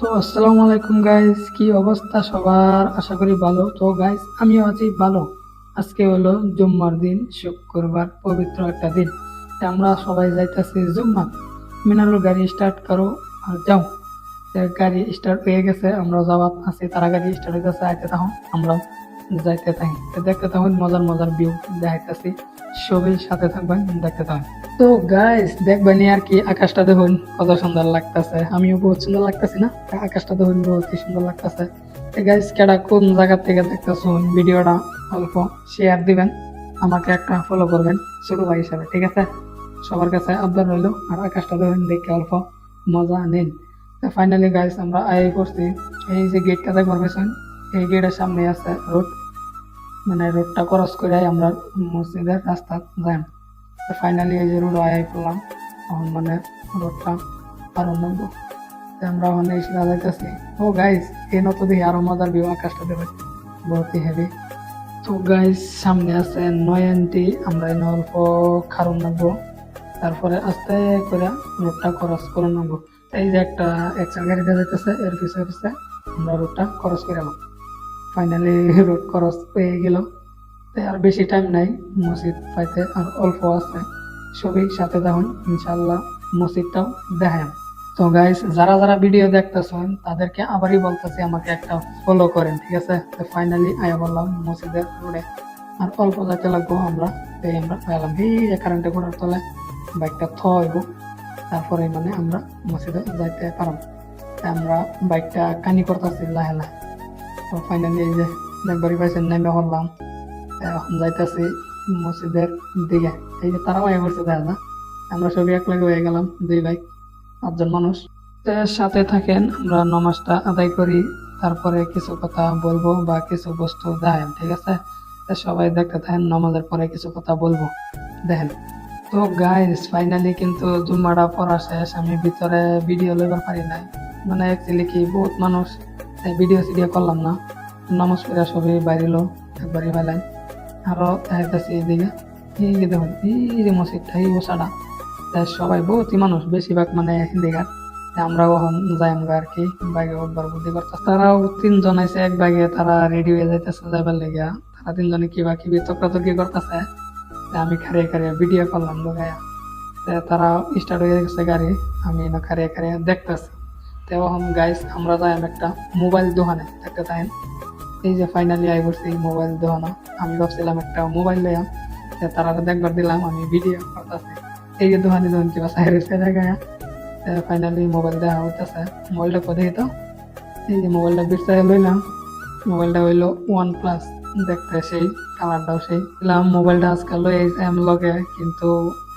তো আসসালামু আলাইকুম গাইস কি অবস্থা সবার? আশা করি ভালো। তো গাইস আমিও আছি ভালো। আজকে হলো জুম্মার দিন, শুক্রবার, পবিত্র একটা দিন। আমরা সবাই যাইতেছি জুম্মা মিনারুল গাড়ি স্টার্ট করো আর যাও। গাড়ি স্টার্ট হয়ে গেছে, আমরা যাওয়াত আছি তারা গাড়ি স্টার্ট হইতেছে, আইতে তখন আমরা যাইতে থাকি। দেখতে তখন মজার মজার ভিউ দেখাইতেছি। সবই সাথে থাকবেন, দেখতে থাকুন। তো গাইস দেখবেন আর কি আকাশটা দেখুন কত সুন্দর লাগতেছে। আমিও বহুত সুন্দর লাগতেছি না? আকাশটা দেখুন বহুত সুন্দর লাগতেছে। গাইস কেডা কোন জায়গা থেকে দেখতেছুন ভিডিওটা, অল্প শেয়ার দিবেন, আমাকে একটা ফলো করবেন, ছোট ভাই হিসাবে, ঠিক আছে? সবার কাছে আবদার রইল, আর আকাশটা দেখুন দেখে অল্প মজা নিন। ফাইনালি গাইস আমরা আই করছি, এই যে গেটটা দেখবার পেছন এই গেটের সামনে আছে রোড মানে রোডটা ক্রস করে আমরা মসজিদের রাস্তা যাই ফাইনালি এই যে রোড আয় করলাম। তখন মানে রোডটা আরও তো আমরা ওখানে এসে যাইতেছি। ও গাইজ এই নত দেখি আরও মজার বিবাহ আকাশটা দেবে বহুত হেভি তো গাইস সামনে আছে নয় আন্টি আমরা এনে অল্প খারণ নেব তারপরে আস্তে করে রোডটা ক্রস করে নামবো। এই যে একটা এক্সেল গাড়িটা যাইতেছে, এর পিছিয়ে আমরা রোডটা ক্রস করে ফাইনালি রোড ক্রস পেয়ে গেল তাই আর বেশি টাইম নাই, মসজিদ পাইতে আর অল্প আছে। সবই সাথে দেখুন ইনশাল্লাহ মসজিদটাও দেখায় তো গাইস যারা যারা ভিডিও দেখতেছেন, তাদেরকে আবারই বলতেছি আমাকে একটা ফলো করেন, ঠিক আছে? তো ফাইনালি আয়া বললাম, মসজিদের রোডে আর অল্প যাইতে লাগবো, আমরা এই আমরা পেলাম এই যে কারেন্টে ঘোড়ার তলে বাইকটা থ হইব তারপরে মানে আমরা মসজিদে যাইতে পারব। আমরা বাইকটা কানি করতেছি লাহে লাহে। তো ফাইনালি এই যে দেখবারই পাইছেন, নেমে হলাম এখন যাইতেছি মসজিদের দিকে। এই যে তারাও আয় করছে দেখা না আমরা সবই এক লাগে হয়ে গেলাম, দুই ভাই, পাঁচজন মানুষ। সাথে থাকেন, আমরা নামাজটা আদায় করি, তারপরে কিছু কথা বলব বা কিছু বস্তু দেখান ঠিক আছে? সবাই দেখতে থাকেন, নামাজের পরে কিছু কথা বলব। দেখেন। তো গাইস ফাইনালি কিন্তু জুম্মাটা পড়া শেষ, আমি ভিতরে ভিডিও লইবার পারি নাই। মানে অ্যাকচুয়ালি কি, বহুত মানুষ ভিডিও সিডিও করলাম না। নামাজ পড়া সবই বাইরিলো একবারই ফেলাই আরও দেখাইতেছি এইদিকে এই যে দেখুন এই যে মসজিদটা, এই সবাই বহুতই মানুষ, বেশিরভাগ মানে হিন্দিগার আমরাও যাই আমরা আর কি বাইকে উঠবার বুদ্ধি করতেছে তারাও তিনজন আছে এক বাইকে তারা রেডি হয়ে যাইতেছে যাইবার লেগে তারা তিনজনে কিবা কিবি তর্কাতর্কি করতেছে আমি খারিয়ে খারিয়ে ভিডিও করলাম লোকায়া তারা স্টার্ট হয়ে গেছে গাড়ি, আমি না খারিয়ে খারিয়ে দেখতেছি। তো গাইস আমরা যাই একটা মোবাইল দোকানে, দেখতে চাই এই যে ফাইনালি আই করছি মোবাইল দোকানে আমি ভাবছিলাম একটা মোবাইল লইয়াম তারা দেখবার দিলাম, আমি ভিডিও করতেছি। এই যে দোকানে দোকান কিবা সাইড হয়েছে জায়গায় ফাইনালি মোবাইল দেওয়া হইতেছে। মোবাইলটা কোথায় তো? এই যে মোবাইলটা বিরসায় লইলাম মোবাইলটা হইল ওয়ান প্লাস দেখতে সেই কালারটাও সেই। দিলাম মোবাইলটা আজকাল লই এম লগে কিন্তু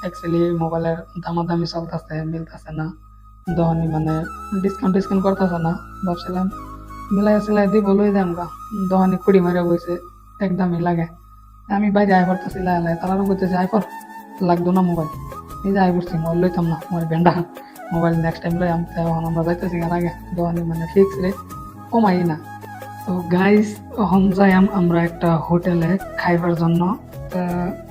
অ্যাকচুয়ালি মোবাইলের দামাদামি চলতেছে, মিলতেছে না। দহনি মানে ডিসকাউন্ট ডিসকাউন্ট করতেছে না, ভাবছিলাম। মিলাই সিলাই দিব লই যাম গা। দহনি কুড়ি মারে বইছে একদমই লাগে। আমি বাইরে আয় পড়তেছি লাই লাই তারাও করতেছে আয় পর লাগতো না মোবাইল এই যে আয় পড়ছি মোবাইল লইতাম না মোবাইল ভেন্ডা মোবাইল নেক্সট টাইম লই আমি এখন আমরা যাইতেছি আর আগে। দহনি মানে ফিক্স রে কমাই না। তো গাইস এখন যাইম আমরা একটা হোটেলে খাইবার জন্য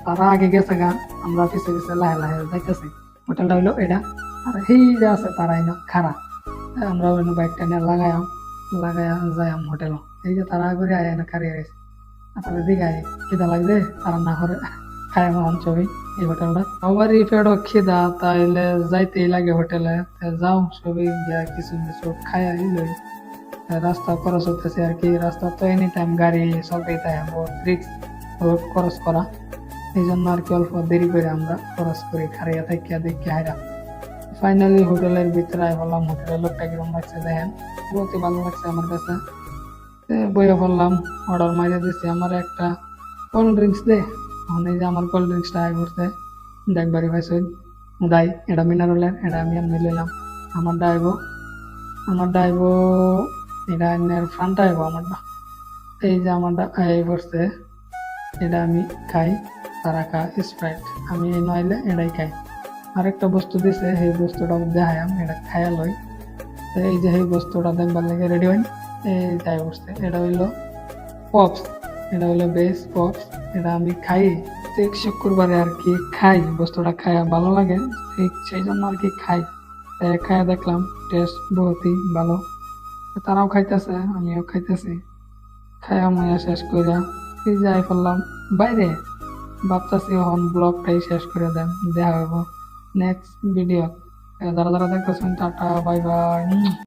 তারা আগে গেছে গা, আমরা পিছে পিছে লাহে লাহে যাইতেছি। হোটেলটা হইল এটা। আর সেই যে আছে তারা এনে খারা। আমরা বাইকটা নিয়ে লাগাইম লাগাইয়া যাইম হোটেল এই যে তারা করে আয় এনে খারিয়ে গেছে দিকে আয় খিদা লাগবে তারা না করে খায় মহান ছবি এই হোটেলটা। সবারই পেটও খিদা, তাইলে যাইতেই লাগে হোটেলে। যাও, সবই যা কিছু কিছু খাই লই রাস্তা খরচ হতেছে আর কি, রাস্তা তো এনি টাইম গাড়ি থাকে, বহুত রিক্স রোড খরচ করা। এই জন্য আর কি অল্প দেরি করে আমরা খরচ করি খারিয়া থাকিয়া দেখি হাইরা। ফাইনালি হোটেলের ভিতরে বললাম, হোটেলের লোকটা কিরম লাগছে দেখেন। বহুতই ভালো লাগছে আমার কাছে। বইয়ে বললাম অর্ডার মারিয়ে দিচ্ছি আমার একটা কোল্ড ড্রিঙ্কস দে। এই যে আমার কোল্ড ড্রিঙ্কসটা আয় করতে দেখবারই পাইছি দাই, এটা মিনারেলের, এটা আমি এমনি লইলাম। আমার ডাইব আমার ডাইব এটা এর ফ্রান্ট আইব আমারটা। এই যে আমারটা আই পড়ছে, এটা আমি খাই, তারা খা স্প্রাইট আমি নইলে এটাই খাই। আরেকটা বস্তু দিছে, সেই বস্তুটা দেখায়াম এটা খায়া লই। তো এই যে এই বস্তুটা দেখবার লাগে রেডি হইন এই যাই বসছে। এটা হইল পপস এটা হইল বেস পপস এটা আমি খাই প্রত্যেক শুক্রবারে আর কি খাই, বস্তুটা খায়া ভালো লাগে, ঠিক সেই জন্য আর কি খাই। তাই খায়া দেখলাম টেস্ট বহুতই ভালো। তারাও খাইতেছে, আমিও খাইতেছি। খাইয়া মাইয়া শেষ এই যাই ফেললাম, বাইরে। ভাবতেছি এখন ব্লগটাই শেষ করে দেন, দেখা হইব। নেক্সট ভিডিও যারা যারা দেখতেছেন টাটা বাই বাই